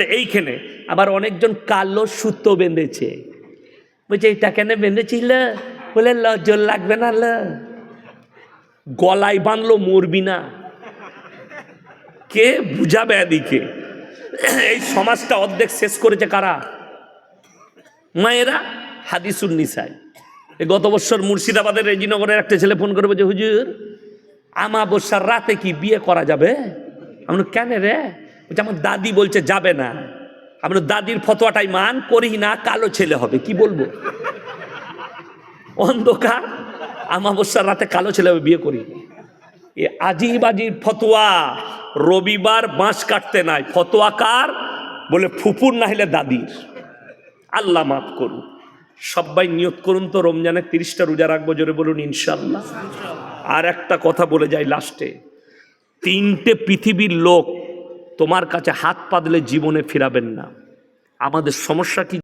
এইখানে। আবার অনেকজন কালো সুতো বেঁধেছে। বলছে এটা কেন বেঁধেছিল? বলে লজল লাগবে না ল। গলায় বাঁধলো মরবি না। কে বুঝাবে এদিকে? এই সমাজটা অর্ধেক শেষ করেছে কারা? মায়েরা? হাদিসুন নিসাই। এই গত বছর মুর্শিদাবাদের রেজিনগরের একটা ছেলে ফোন করে বলছে হুজুর আমাবস্যার রাতে কি বিয়ে করা যাবে? আমি বললাম, কেন রে? বলছে আমার দাদি বলছে, যাবে না। আমরা দাদির ফতোয়াটাই মান করি না, কালো ছেলে হবে। কি বলব? অন্ধকার, আমাবস্যার রাতে কালো ছেলে হবে, বিয়ে করি। এ আজিব আজিব ফতোয়া রবিবার বাঁশ কাটতে নাই। ফতোয়া কার? বলে ফুপুর না হলে দাদির। আল্লাহ মাফ করুন সবাই নিয়ত করুন তো, রমজানে তিরিশটা রোজা রাখব, জোরে বলুন ইনশাল্লাহ আর একটা কথা বলে যাই লাস্টে। তিনটে পৃথিবীর লোক তোমার কাছে হাত পাতলে জীবনে ফিরাবেন না। আমাদের সমস্যা কি?